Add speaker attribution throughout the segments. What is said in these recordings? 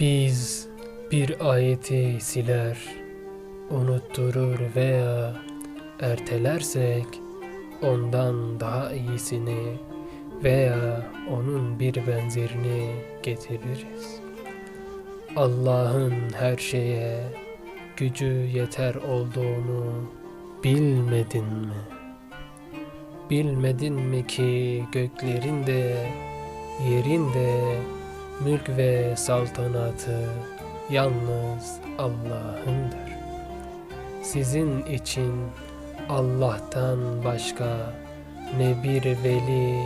Speaker 1: Biz bir ayeti siler, unutturur veya ertelersek ondan daha iyisini veya onun bir benzerini getiririz. Allah'ın her şeye gücü yeter olduğunu bilmedin mi? Bilmedin mi ki göklerin de yerin de mülk ve saltanatı yalnız Allah'ındır. Sizin için Allah'tan başka ne bir veli,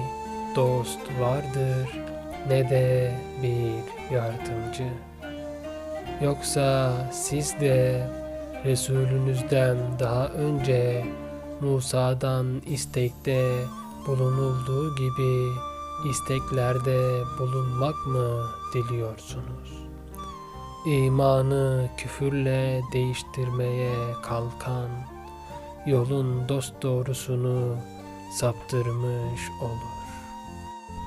Speaker 1: dost vardır ne de bir yardımcı. Yoksa siz de Resulünüzden daha önce Musa'dan istekte bulunulduğu gibi isteklerde bulunmak mı diliyorsunuz? İmanı küfürle değiştirmeye kalkan yolun dost doğrusunu saptırmış olur.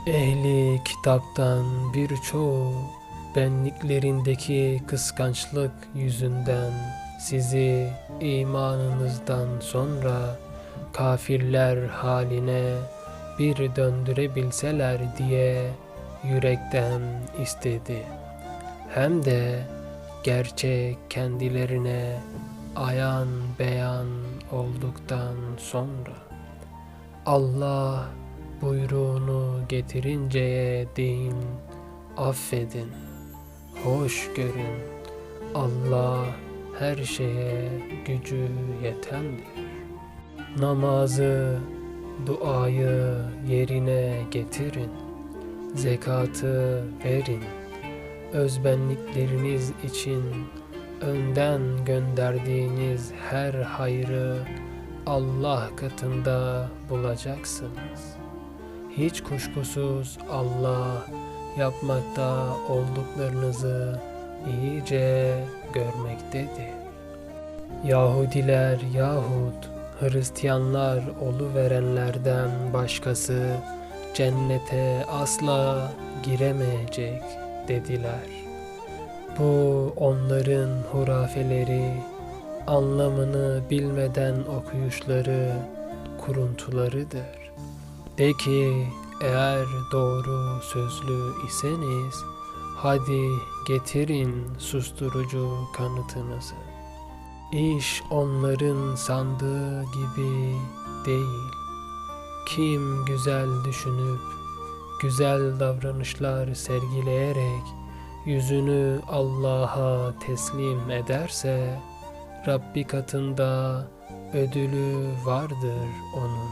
Speaker 1: Ehli kitaptan birçoğu benliklerindeki kıskançlık yüzünden sizi imanınızdan sonra kafirler haline bir döndürebilseler diye yürekten istedi. Hem de gerçek kendilerine ayan beyan olduktan sonra Allah buyruğunu getirinceye değin affedin, hoş görün. Allah her şeye gücü yetendir. Namazı, duayı yerine getirin. Zekatı verin. Özbenlikleriniz için önden gönderdiğiniz her hayrı Allah katında bulacaksınız. Hiç kuşkusuz Allah yapmakta olduklarınızı iyice görmektedir. Yahudiler yahut Hristiyanlar verenlerden başkası cennete asla giremeyecek dediler. Bu onların hurafeleri, anlamını bilmeden okuyuşları, kuruntularıdır. De ki eğer doğru sözlü iseniz hadi getirin susturucu kanıtınızı. İş onların sandığı gibi değil. Kim güzel düşünüp güzel davranışlar sergileyerek yüzünü Allah'a teslim ederse Rabbi katında ödülü vardır onun.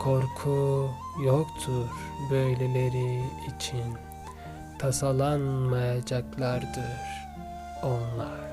Speaker 1: Korku yoktur böyleleri için. Tasalanmayacaklardır onlar.